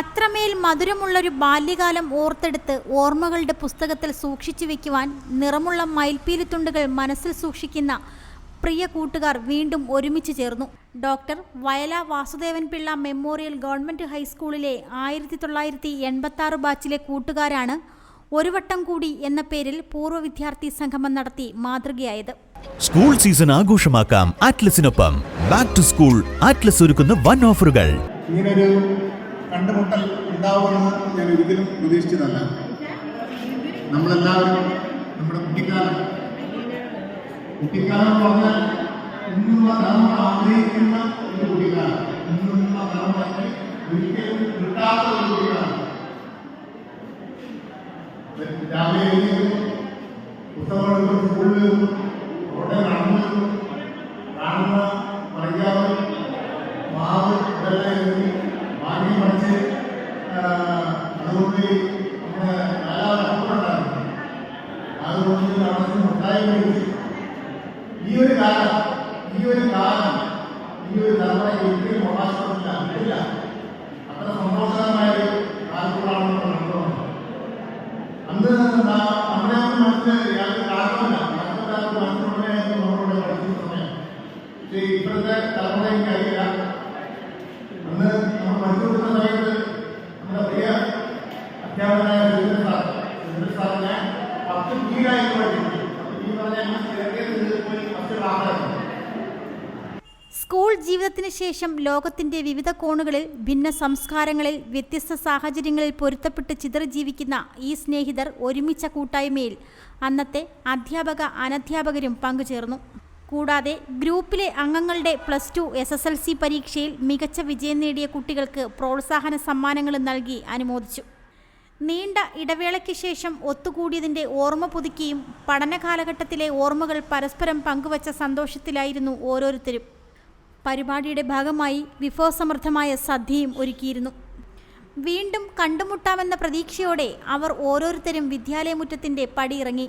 അത്രമേൽ മധുരമുള്ളൊരു ബാല്യകാലം ഓർത്തെടുത്ത് ഓർമ്മകളുടെ പുസ്തകത്തിൽ സൂക്ഷിച്ചു വെക്കുവാൻ നിറമുള്ള മയിൽപ്പീലിത്തുണ്ടുകൾ മനസ്സിൽ സൂക്ഷിക്കുന്ന പ്രിയ കൂട്ടുകാർ വീണ്ടും ഒരുമിച്ച് ചേർന്നു. Doctor Vayala Vasudevan Pillai memorial government ഹൈസ്കൂളിലെ ആയിരത്തി തൊള്ളായിരത്തി എൺപത്തി ആറ് ബാച്ചിലെ കൂട്ടുകാരാണ് ഒരു വട്ടം കൂടി എന്ന പേരിൽ പൂർവ വിദ്യാർത്ഥി സംഗമം നടത്തി മാതൃകയായത്. സ്കൂൾ സീസൺ ആഘോഷമാക്കാം. ആറ്റ്ലസിനൊപ്പം ബാക്ക് ടു സ്കൂൾ ആറ്റ്ലസ് ഒരുക്കുന്ന വൺ ഓഫറുകൾ. ഇങ്ങനൊരു കണ്ടുമുട്ടൽ ഉണ്ടാവുമെന്ന് ഞാൻ ഒരിക്കലും പ്രതീക്ഷിച്ചതല്ല. നമ്മളെല്ലാവരും നമ്മുടെ കുട്ടിക്കാലം. കുട്ടിക്കാലം പറഞ്ഞാൽ ഇന്നുള്ള നമ്മൾ ആഗ്രഹിക്കുന്ന ഒരു ഇപ്പോഴത്തെ തലമുറ എനിക്കറിയില്ല അന്ന് നമ്മൾ പഠിച്ചുകൊടുക്കുന്ന സമയത്ത് നമ്മുടെ പ്രിയ അധ്യാപകനായ സുരേന്ദ്രൻ സാർ സുരേന്ദ്രൻ സാറിനെ പത്ത് കീഴായിട്ട് കീ പറഞ്ഞാൽ പോയി ഫസ്റ്റ് ക്ലാസ്സായിരുന്നു സ്കൂൾ ജീവിതത്തിന് ശേഷം ലോകത്തിന്റെ വിവിധ കോണുകളിൽ ഭിന്ന സംസ്കാരങ്ങളിൽ വ്യത്യസ്ത സാഹചര്യങ്ങളിൽ പൊരുത്തപ്പെട്ട് ചിതറി ജീവിക്കുന്ന ഈ സ്നേഹിതർ ഒരുമിച്ച കൂട്ടായ്മയിൽ അന്നത്തെ അധ്യാപക അനധ്യാപകരും പങ്കുചേർന്നു. കൂടാതെ ഗ്രൂപ്പിലെ അംഗങ്ങളുടെ plus two S S L C പരീക്ഷയിൽ മികച്ച വിജയം നേടിയ കുട്ടികൾക്ക് പ്രോത്സാഹന സമ്മാനങ്ങളും നൽകി അനുമോദിച്ചു. നീണ്ട ഇടവേളയ്ക്ക് ശേഷം ഒത്തുകൂടിയതിന്റെ ഓർമ്മ പുതുക്കിയും പഠന കാലഘട്ടത്തിലെ ഓർമ്മകൾ പരസ്പരം പങ്കുവച്ച സന്തോഷത്തിലായിരുന്നു ഓരോരുത്തരും. പരിപാടിയുടെ ഭാഗമായി വിഭവസമൃദ്ധമായ സദ്യയും ഒരുക്കിയിരുന്നു. വീണ്ടും കണ്ടുമുട്ടാമെന്ന പ്രതീക്ഷയോടെ അവർ ഓരോരുത്തരും വിദ്യാലയമുറ്റത്തിന്റെ പടിയിറങ്ങി.